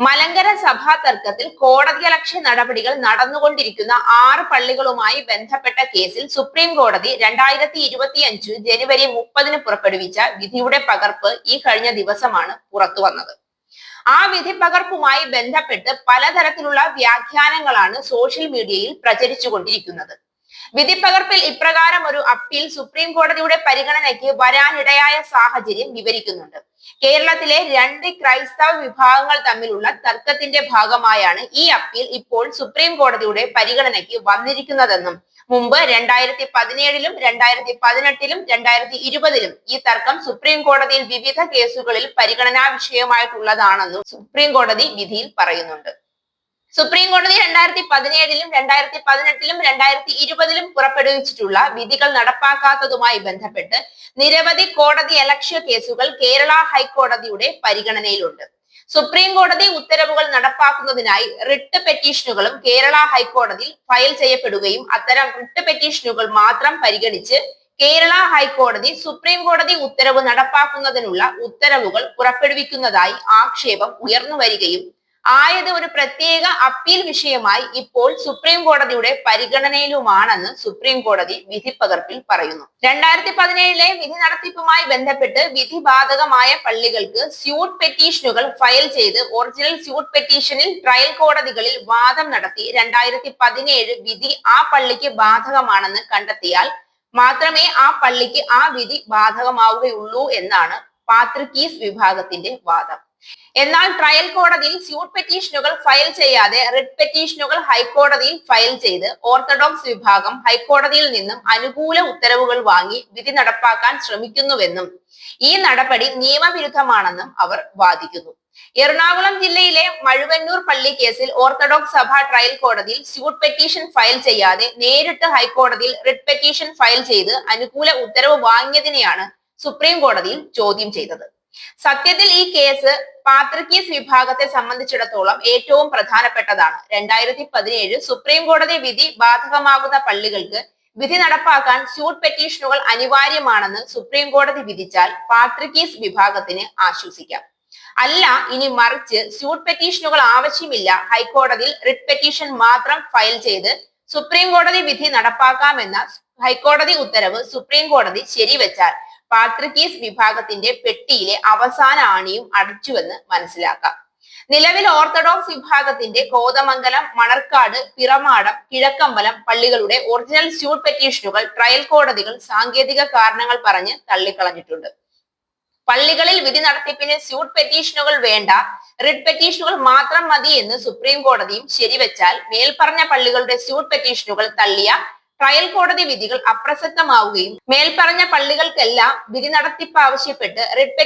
മലങ്കര സഭാ തർക്കത്തിൽ കോടതിയലക്ഷ്യ നടപടികൾ നടന്നുകൊണ്ടിരിക്കുന്ന ആറ് പള്ളികളുമായി ബന്ധപ്പെട്ട കേസിൽ സുപ്രീം കോടതി രണ്ടായിരത്തി ഇരുപത്തിയഞ്ച് ജനുവരി മുപ്പതിന് പുറപ്പെടുവിച്ച വിധിയുടെ പകർപ്പ് ഈ കഴിഞ്ഞ ദിവസമാണ് പുറത്തുവന്നത് ആ വിധി പകർപ്പുമായി ബന്ധപ്പെട്ട് പലതരത്തിലുള്ള വ്യാഖ്യാനങ്ങളാണ് സോഷ്യൽ മീഡിയയിൽ പ്രചരിച്ചുകൊണ്ടിരിക്കുന്നത്. വിധിപ്പകർപ്പിൽ ഇപ്രകാരം ഒരു അപ്പീൽ സുപ്രീം കോടതിയുടെ പരിഗണനയ്ക്ക് വരാനിടയായ സാഹചര്യം വിവരിക്കുന്നുണ്ട്. കേരളത്തിലെ രണ്ട് ക്രൈസ്തവ വിഭാഗങ്ങൾ തമ്മിലുള്ള തർക്കത്തിന്റെ ഭാഗമായാണ് ഈ അപ്പീൽ ഇപ്പോൾ സുപ്രീം കോടതിയുടെ പരിഗണനയ്ക്ക് വന്നിരിക്കുന്നതെന്നും മുമ്പ് രണ്ടായിരത്തി പതിനേഴിലും രണ്ടായിരത്തി പതിനെട്ടിലും രണ്ടായിരത്തി ഇരുപതിലും ഈ തർക്കം സുപ്രീം കോടതിയിൽ വിവിധ കേസുകളിൽ പരിഗണനാ വിഷയമായിട്ടുള്ളതാണെന്നും സുപ്രീം കോടതി വിധിയിൽ പറയുന്നുണ്ട്. സുപ്രീം കോടതി രണ്ടായിരത്തി പതിനേഴിലും രണ്ടായിരത്തി പതിനെട്ടിലും രണ്ടായിരത്തി ഇരുപതിലും പുറപ്പെടുവിച്ചിട്ടുള്ള വിധികൾ നടപ്പാക്കാത്തതുമായി ബന്ധപ്പെട്ട് നിരവധി കോടതി അലക്ഷ്യ കേസുകൾ കേരള ഹൈക്കോടതിയുടെ പരിഗണനയിലുണ്ട്. സുപ്രീം കോടതി ഉത്തരവുകൾ നടപ്പാക്കുന്നതിനായി റിട്ട് പെറ്റീഷനുകളും കേരള ഹൈക്കോടതിയിൽ ഫയൽ ചെയ്യപ്പെടുകയും അത്തരം റിട്ട് പെറ്റീഷനുകൾ മാത്രം പരിഗണിച്ച് കേരള ഹൈക്കോടതി സുപ്രീം കോടതി ഉത്തരവ് നടപ്പാക്കുന്നതിനുള്ള ഉത്തരവുകൾ പുറപ്പെടുവിക്കുന്നതായി ആക്ഷേപം ഉയർന്നു വരികയും ആയത് ഒരു പ്രത്യേക അപ്പീൽ വിഷയമായി ഇപ്പോൾ സുപ്രീം കോടതിയുടെ പരിഗണനയിലുമാണെന്ന് സുപ്രീം കോടതി വിധി പകർപ്പിൽ പറയുന്നു. രണ്ടായിരത്തി പതിനേഴിലെ വിധി നടത്തിപ്പുമായി ബന്ധപ്പെട്ട് വിധി ബാധകമായ പള്ളികൾക്ക് സ്യൂട്ട് പെറ്റീഷനുകൾ ഫയൽ ചെയ്ത് ഒറിജിനൽ സ്യൂട്ട് പെറ്റീഷനിൽ ട്രയൽ കോടതികളിൽ വാദം നടത്തി രണ്ടായിരത്തി പതിനേഴ് വിധി ആ പള്ളിക്ക് ബാധകമാണെന്ന് കണ്ടെത്തിയാൽ മാത്രമേ ആ പള്ളിക്ക് ആ വിധി ബാധകമാവുകയുള്ളൂ എന്നാണ് പാത്രിക്കീസ് വിഭാഗത്തിന്റെ വാദം. എന്നാൽ ട്രയൽ കോടതിയിൽ സ്യൂട്ട് പെറ്റീഷനുകൾ ഫയൽ ചെയ്യാതെ റിട്ട് പെറ്റീഷനുകൾ ഹൈക്കോടതിയിൽ ഫയൽ ചെയ്ത് ഓർത്തഡോക്സ് വിഭാഗം ഹൈക്കോടതിയിൽ നിന്നും അനുകൂല ഉത്തരവുകൾ വാങ്ങി വിധി നടപ്പാക്കാൻ ശ്രമിക്കുന്നുവെന്നും ഈ നടപടി നിയമവിരുദ്ധമാണെന്നും അവർ വാദിക്കുന്നു. എറണാകുളം ജില്ലയിലെ മഴുവന്നൂർ പള്ളി കേസിൽ ഓർത്തഡോക്സ് സഭ ട്രയൽ കോടതിയിൽ സ്യൂട്ട് പെറ്റീഷൻ ഫയൽ ചെയ്യാതെ നേരിട്ട് ഹൈക്കോടതിയിൽ റിട്ട് പെറ്റീഷൻ ഫയൽ ചെയ്ത് അനുകൂല ഉത്തരവ് വാങ്ങിയതിനെയാണ് സുപ്രീം കോടതിയിൽ ചോദ്യം ചെയ്തത്. സത്യത്തിൽ ഈ കേസ് പാത്രിക്കീസ് വിഭാഗത്തെ സംബന്ധിച്ചിടത്തോളം ഏറ്റവും പ്രധാനപ്പെട്ടതാണ്. രണ്ടായിരത്തി പതിനേഴ് സുപ്രീം കോടതി വിധി ബാധകമാകുന്ന പള്ളികൾക്ക് വിധി നടപ്പാക്കാൻ സ്യൂട്ട് പെറ്റീഷനുകൾ അനിവാര്യമാണെന്ന് സുപ്രീം കോടതി വിധിച്ചാൽ പാത്രിക്കീസ് വിഭാഗത്തിന് ആശ്വസിക്കാം. അല്ല ഇനി മറിച്ച് സ്യൂട്ട് പെറ്റീഷനുകൾ ആവശ്യമില്ല ഹൈക്കോടതിയിൽ റിട്ട് പെറ്റീഷൻ മാത്രം ഫയൽ ചെയ്ത് സുപ്രീം കോടതി വിധി നടപ്പാക്കാമെന്ന ഹൈക്കോടതി ഉത്തരവ് സുപ്രീം കോടതി ശരിവെച്ചാൽ പാട്രിക്കീസ് വിഭാഗത്തിന്റെ പെട്ടിയിലെ അവസാന ആണിയും അടിച്ചുവെന്ന് മനസ്സിലാക്കാം. നിലവിൽ ഓർത്തഡോക്സ് വിഭാഗത്തിന്റെ കോതമംഗലം മണർക്കാട് പിറമാടം കിഴക്കമ്പലം പള്ളികളുടെ ഒറിജിനൽ സ്യൂട്ട് പെറ്റീഷനുകൾ ട്രയൽ കോടതികൾ സാങ്കേതിക കാരണങ്ങൾ പറഞ്ഞ് തള്ളിക്കളഞ്ഞിട്ടുണ്ട്. പള്ളികളിൽ വിധി നടത്തിപ്പിന് സ്യൂട്ട് പെറ്റീഷനുകൾ വേണ്ട റിഡ് പെറ്റീഷനുകൾ മാത്രം മതി എന്ന് സുപ്രീം കോടതിയും ശരിവെച്ചാൽ മേൽപ്പറഞ്ഞ പള്ളികളുടെ സ്യൂട്ട് പെറ്റീഷനുകൾ തള്ളിയ ട്രയൽ കോടതി വിധികൾ അപ്രസക്തമാവുകയും മേൽപ്പറഞ്ഞ പള്ളികൾക്കെല്ലാം വിധി നടത്തിപ്പ് ആവശ്യപ്പെട്ട് റിട്ട്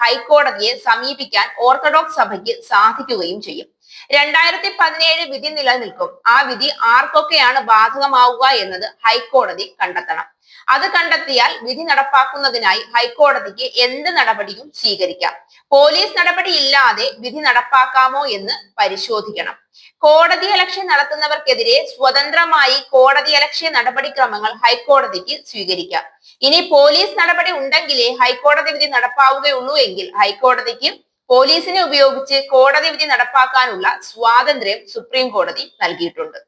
ഹൈക്കോടതിയെ സമീപിക്കാൻ ഓർത്തഡോക്സ് സഭയ്ക്ക് സാധിക്കുകയും ചെയ്യും. രണ്ടായിരത്തി പതിനേഴ് വിധി നിലനിൽക്കും. ആ വിധി ആർക്കൊക്കെയാണ് ബാധകമാവുക എന്നത് ഹൈക്കോടതി കണ്ടെത്തണം. അത് കണ്ടെത്തിയാൽ വിധി നടപ്പാക്കുന്നതിനായി ഹൈക്കോടതിക്ക് എന്ത് നടപടിയും സ്വീകരിക്കാം. പോലീസ് നടപടി ഇല്ലാതെ വിധി നടപ്പാക്കാമോ എന്ന് പരിശോധിക്കണം. കോടതി അലക്ഷ്യം നടത്തുന്നവർക്കെതിരെ സ്വതന്ത്രമായി കോടതി അലക്ഷ്യ നടപടിക്രമങ്ങൾ ഹൈക്കോടതിക്ക് സ്വീകരിക്കാം. ഇനി പോലീസ് നടപടി ഉണ്ടെങ്കിലേ ഹൈക്കോടതി വിധി നടപ്പാവുകയുള്ളൂ എങ്കിൽ ഹൈക്കോടതിക്ക് പോലീസിനെ ഉപയോഗിച്ച് കോടതി വിധി നടപ്പാക്കാനുള്ള സ്വാതന്ത്ര്യം സുപ്രീം കോടതി നൽകിയിട്ടുണ്ട്.